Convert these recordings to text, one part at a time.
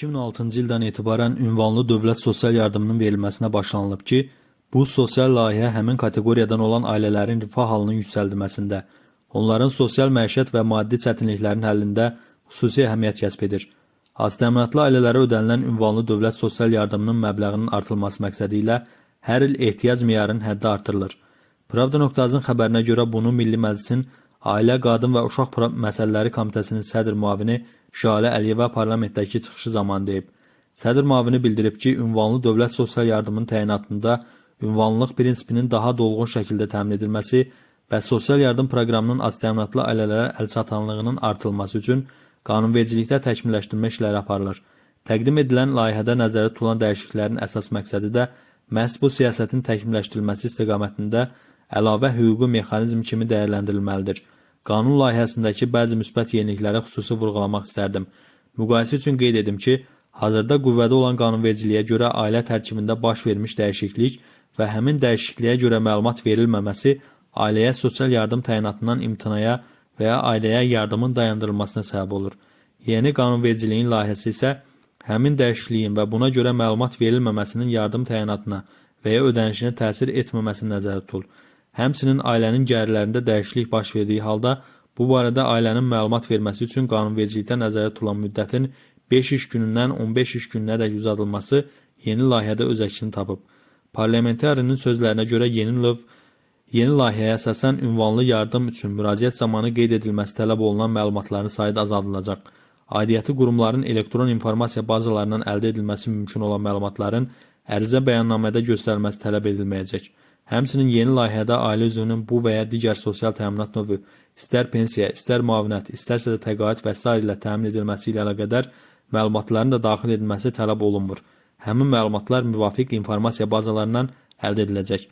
2006-cı ildən etibarən ünvanlı dövlət sosial yardımının verilməsinə başlanılıb ki, bu sosial layihə həmin kateqoriyadan olan ailələrin rifah halının yüksəldilməsində, onların sosial məişət və maddi çətinliklərin həllində xüsusi əhəmiyyət kəsb edir. Aztəminatlı ailələrə ödənilən ünvanlı dövlət sosial yardımının məbləğinin artırılması məqsədi ilə hər il ehtiyac meyarının həddi artırılır. Pravda.azın xəbərinə görə bunu Milli Məclisin Ailə, Qadın və Uşaq Məsələləri Komitəsinin sədr müavini Jalə Əliyeva parlamentdəki çıxışı zamanı deyib. Sədr müavini bildirib ki, ünvanlı dövlət sosial yardımının təyinatında ünvanlılıq prinsipinin daha dolğun şəkildə təmin edilməsi və sosial yardım proqramının aztəminatlı ailələrə əlçatanlığının artırılması üçün qanunvericilikdə təkmilləşdirmə işləri aparılır. Təqdim edilən layihədə nəzərdə tutulan dəyişikliklərin əsas məqsədi də məhz bu siyasətin təkmilləşdirilməsi istiqamətində əlavə hüquqi mexanizm kimi dəyərləndirilməlidir. Qanun layihəsindəki bəzi müsbət yeniliklərə xüsusi vurğulamaq istərdim. Müqayisə üçün qeyd edim ki, hazırda qüvvədə olan qanunvericiliyə görə ailə tərkibində baş vermiş dəyişiklik və həmin dəyişikliyə görə məlumat verilməməsi ailəyə sosial yardım təyinatından imtinaya və ya ailəyə yardımın dayandırılmasına səbəb olur. Yeni qanunvericiliyin layihəsi isə həmin dəyişikliyin və buna görə məlumat verilməməsinin yardım təyinatına və ya ödənişinə təsir etməməsini nəzərdə tutur. Həmçinin ailənin gəlirlərində dəyişiklik baş verdiyi halda bu barədə ailənin məlumat verməsi üçün qanunvericilikdə nəzərdə tutulan müddətin 5 iş günündən 15 iş gününədək uzadılması yeni layihədə öz əksini tapıb. Parlamentarinin sözlərinə görə yeni lov Yeni layihəyə əsasən ünvanlı yardım üçün müraciət zamanı qeyd edilməsi tələb olunan məlumatların sayı da azaldılacaq. Aidiyyəti qurumların elektron informasiya bazalarından əldə edilməsi mümkün olan məlumatların ərizə bəyannamədə göstərilməsi tələb edilməyəcək. Həmçinin yeni layihədə ailə üzvünün bu və ya digər sosial təminat növü, istər pensiya, istər müavinət, istərsə də təqaüd və s. ilə təmin edilməsi ilə əlaqədar məlumatların da daxil edilməsi tələb olunmur. Həmin məlumatlar müvafiq informasiya bazalarından əldə ediləcək.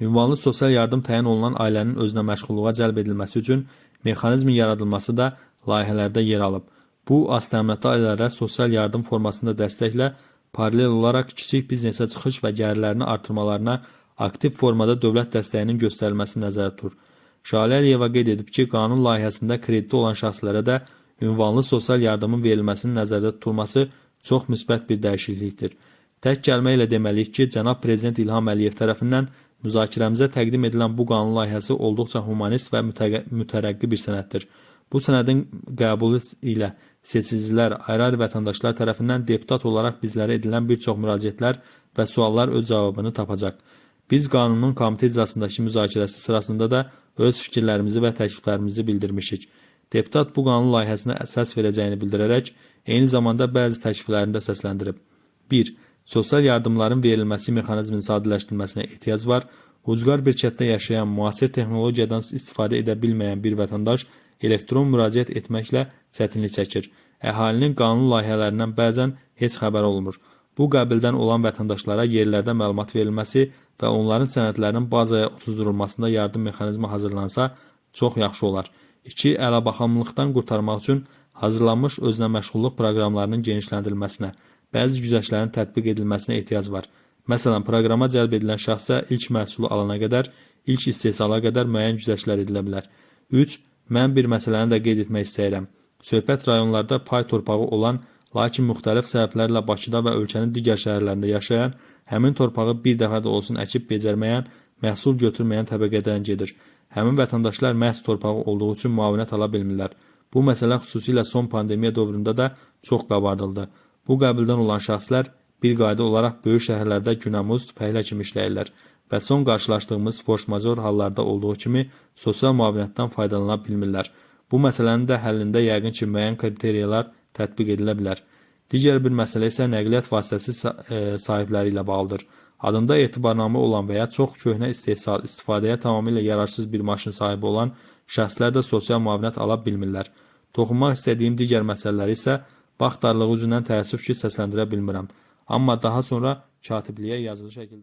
Ünvanlı sosial yardım təyin olunan ailənin özünə məşğulluğa cəlb edilməsi üçün mexanizmin yaradılması da layihələrdə yer alıb. Bu, aztəminatlı ailələrə sosial yardım formasında dəstəklə paralel olaraq kiçik biznesə çıxış və gəlirlərini artırmalarına aktiv formada dövlət dəstəyinin göstərilməsi nəzərdə tutulur. Şalə Əliyeva qeyd edib ki, qanun layihəsində kreditli olan şəxslərə də ünvanlı sosial yardımın verilməsinin nəzərdə tutulması çox müsbət bir dəyişiklikdir. Tək kəlmə ilə deməliyik ki, cənab prezident İlham Əliyev tərəfindən müzakirəmizə təqdim edilən bu qanun layihəsi olduqca humanist və mütərəqqi bir sənəddir. Bu sənədin qəbulu ilə seçicilər, ayrı-ayrı vətəndaşlar tərəfindən deputat olaraq bizlərə edilən bir çox müraciətlər və suallar öz cavabını tapacaq. Biz qanunun komitə iclasındakı müzakirəsi sırasında da öz fikirlərimizi və təkliflərimizi bildirmişik. Deputat bu qanun layihəsinə əsas verəcəyini bildirərək, eyni zamanda bəzi təkliflərini də səsləndirib. 1. Sosial yardımların verilməsi mexanizminin sadələşdirilməsinə ehtiyac var. Ucqar bir kənddə yaşayan, müasir texnologiyadan istifadə edə bilməyən bir vətəndaş elektron müraciət etməklə çətinlik çəkir. Əhalinin qanun layihələrindən bəzən heç xəbər olmur. Bu qəbildən olan vətəndaşlara yerlərdə məlumat verilməsi və onların sənədlərinin bazaya otuzdurulmasında yardım mexanizmi hazırlansa çox yaxşı olar. 2. Əlabaxamlıqdan qurtarmaq üçün hazırlanmış özünə məşğulluq proqramlarının genişləndirilməsinə, bəzi güzəştlərin tətbiq edilməsinə ehtiyac var. Məsələn, proqrama cəlb edilən şəxsə ilk məhsulu alana qədər, ilk istehsala qədər müəyyən güzəştlər edilə bilər. 3. Mən bir məsələni də qeyd etmək istəyirəm. Söhbət rayonlarda pay torpağı olan, lakin müxtəlif səbəblərlə Bakıda və ölkənin digər şəhərlərində yaşayan, həmin torpağı bir dəfə də olsun əkib becərməyən, məhsul götürməyən təbəqədən gedir. Həmin vətəndaşlar məhz torpağı olduğu üçün müavinət ala bilmirlər. Bu məsələ xüsusilə son pandemiya dövründə də çox qabardıldı. Bu qəbildən olan şəxslər bir qayda olaraq böyük şəhərlərdə günəmuz fəhlə kimi işləyirlər və son qarşılaşdığımız force majeure hallarda olduğu kimi sosial müavinətdən faydalana bilmirlər. Bu məsələnin də həllində yəqin ki, müəyyən kriteriyalar tətbiq edilə bilər. Digər bir məsələ isə nəqliyyat vasitəsi e, sahibləri ilə bağlıdır. Adında etibarnamə olan və ya çox köhnə istehsal, istifadəyə tamamilə yararsız bir maşın sahibi olan şəxslər də sosial müavinət ala bilmirlər. Toxunmaq istədiyim digər məsələlər isə vaxt darlığı üzündən təəssüf ki, səsləndirə bilmirəm. Amma daha sonra katibliyə yazılı şəkildə